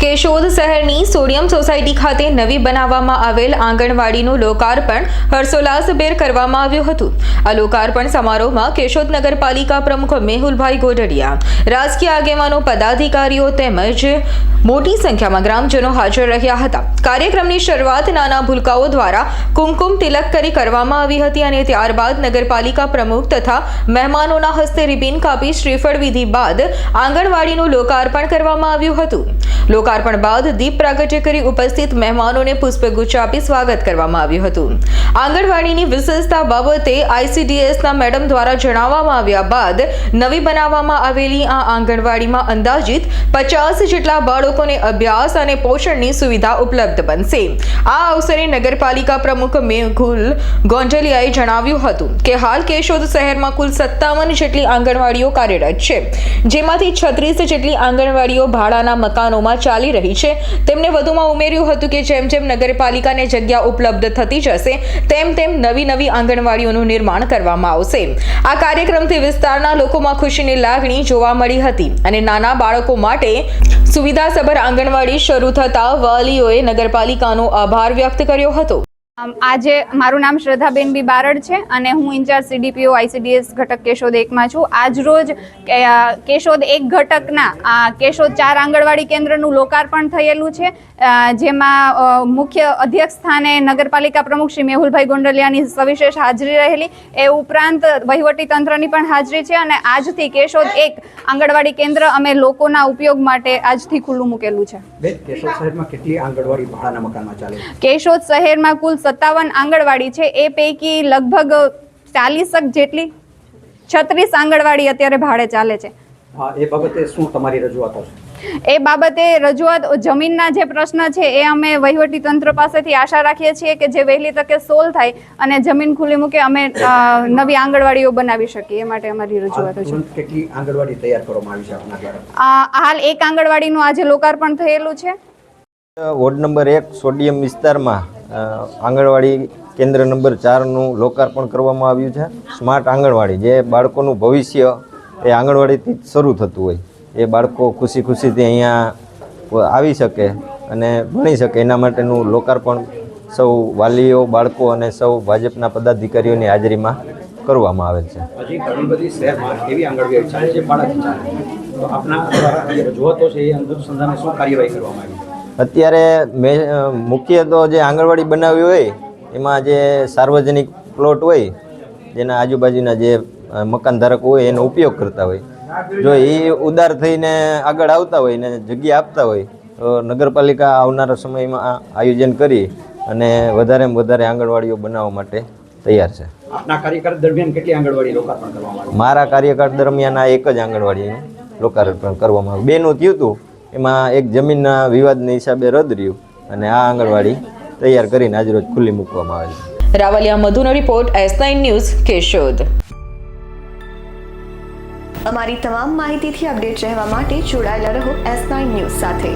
કેશોદ શહેરની sodium society ખાતે નવી બનાવવામાં આવેલ આંગણવાડીનું લોકાર્પણ હર્ષોલ્લાસભેર કરવામાં આવ્યું હતું. આ લોકાર્પણ સમારોહમાં કેશોદ નગરપાલિકા પ્રમુખ મેહુલભાઈ ગોઢડિયા, રાજકીય આગેવાનો, પદાધિકારીઓ તેમજ મોટી સંખ્યામાં ગ્રામજનો હાજર રહ્યા હતા. કાર્યક્રમની શરૂઆત નાના ભૂલકાઓ દ્વારા કુમકુમ તિલક કરી કરવામાં આવી હતી અને ત્યારબાદ નગરપાલિકા પ્રમુખ તથા મહેમાનોના હસ્તે રિબિન કાપી શ્રીફળ વિધિ બાદ આંગણવાડીનું લોકાર્પણ કરવામાં આવ્યું હતું. લોકાર્પણ બાદ દીપ પ્રાગટ્ય કરી ઉપસ્થિત મહેમાનોને પુષ્પગુચ્છ આપી સ્વાગત કરવામાં આવ્યું હતું. આંગણવાડીની વિશેષતા બાબતે આઈસીડીએસના મેડમ દ્વારા જણાવવામાં આવ્યા બાદ નવી બનાવવામાં આવેલી આ આંગણવાડીમાં અંદાજિત પચાસ જેટલા બાળકોને અભ્યાસ અને પોષણની સુવિધા ઉપલબ્ધ બનશે. આ અવસરે નગરપાલિકા પ્રમુખ મેઘુલ ગોંજલિયાએ જણાવ્યું હતું કે હાલ કેશોદ શહેરમાં કુલ સત્તાવન જેટલી આંગણવાડીઓ કાર્યરત છે. જેમાંથી છત્રીસ જેટલી આંગણવાડીઓ ભાડાના મકાનોમાં ચાલી રહી છે. તેમણે વધુમાં ઉમેર્યું હતું કે જેમ જેમ નગરપાલિકાને જગ્યા ઉપલબ્ધ થતી જશે, તેમ તેમ નવી નવી આંગણવાડીઓનું નિર્માણ કરવામાં આવશે. આ કાર્યક્રમથી વિસ્તારના લોકોમાં ખુશીની લાગણી જોવા મળી હતી અને નાના બાળકો માટે સુવિધાસભર આંગણવાડી શરૂ થતા વાલીઓએ નગરપાલિકાનો આભાર વ્યક્ત કર્યો હતો. આજે મારું નામ શ્રદ્ધાબેન બી બારડ છે અને હું ઇન્ચાર્જ સીડીપીઓ આઈસીડીએસ ઘટક કેશોદ એકમાં છું. આજ રોજ કે- કેશોદ એક ઘટકના આ કેશોદ ચાર આંગણવાડી કેન્દ્રનું લોકાર્પણ થયેલું છે. જેમાં મુખ્ય અધ્યક્ષ સ્થાને નગરપાલિકા પ્રમુખ શ્રી મેહુલભાઈ ગોંડલિયાની સવિશેષ હાજરી રહેલી. એ ઉપરાંત વહીવટી તંત્રની પણ હાજરી છે અને આજથી કેશોદ એક આંગણવાડી કેન્દ્ર અમે લોકોના ઉપયોગ માટે આજથી ખુલ્લું મૂકેલું છે. કેશોદ શહેરમાં કેટલી આંગણવાડી ભાડાના મકાનમાં ચાલે છે? કેશોદ શહેરમાં કુલ સત્તાવન આંગણવાડી છે એ પૈકી લગભગ ચાલીસક જેટલી છત્રીસ આંગણવાડી અત્યારે ભાડે ચાલે છે. એ બાબતે શું તમારી રજૂઆત છે? એ બાબતે રજૂઆત જમીનના જે પ્રશ્ન છે એ અમે વહીવટી તંત્ર પાસેથી આશા રાખીએ છીએ કે જે વહેલી તકે સોલ્વ થાય અને જમીન ખુલ્લી મૂકે અમે નવી આંગણવાડીઓ બનાવી શકીએ એ માટે અમારી રજૂઆતો છે. કેટલી આંગણવાડી તૈયાર કરવામાં આવી છે આપના દ્વારા? આ હાલ એક આંગણવાડીનું આજે લોકાર્પણ થયેલું છે. વોર્ડ નંબર એક સોડિયમ વિસ્તારમાં આંગણવાડી કેન્દ્ર નંબર ચારનું લોકાર્પણ કરવામાં આવ્યું છે. સ્માર્ટ આંગણવાડી, જે બાળકોનું ભવિષ્ય એ આંગણવાડીથી જ શરૂ થતું હોય. એ બાળકો ખુશી ખુશીથી અહીંયા આવી શકે અને ભણી શકે. એના માટેનું લોકાર્પણ સૌ વાલીઓ, બાળકો અને સૌ ભાજપના પદાધિકારીઓની હાજરીમાં કરવામાં આવેલ છે. આપના દ્વારા છે, એ અનુસંધાને શું કાર્યવાહી કરવામાં આવી? અત્યારે મેં મુખ્ય તો જે આંગણવાડી બનાવી હોય એમાં જે સાર્વજનિક પ્લોટ હોય જેના આજુબાજુના જે મકાન ધારકો હોય એનો ઉપયોગ કરતા હોય. જો એ ઉદાર થઈને આગળ આવતા હોય ને જગ્યા આપતા હોય તો નગરપાલિકા આવનારા સમયમાં આયોજન કરી અને વધારેમાં વધારે આંગણવાડીઓ બનાવવા માટે તૈયાર છે. આપના કાર્યકાળ દરમિયાન કેટલી આંગણવાડી લોકાર્પણ કરવામાં મારા કાર્યકાળ દરમિયાન આ એક જ આંગણવાડીનું લોકાર્પણ કરવામાં આવ્યું. બેનું થયું હતું એમાં એક જમીનના વિવાદના હિસાબે રદ રહ્યું અને આ આંગણવાડી તૈયાર કરીને આજરોજ ખુલ્લી મૂકવામાં આવી છે. Ravaliya મધુનો report S nine news Keshod. અમારી તમામ માહિતીથી અપડેટ રહેવા માટે જોડાયેલા રહો એસ નાઇન ન્યૂઝ સાથે.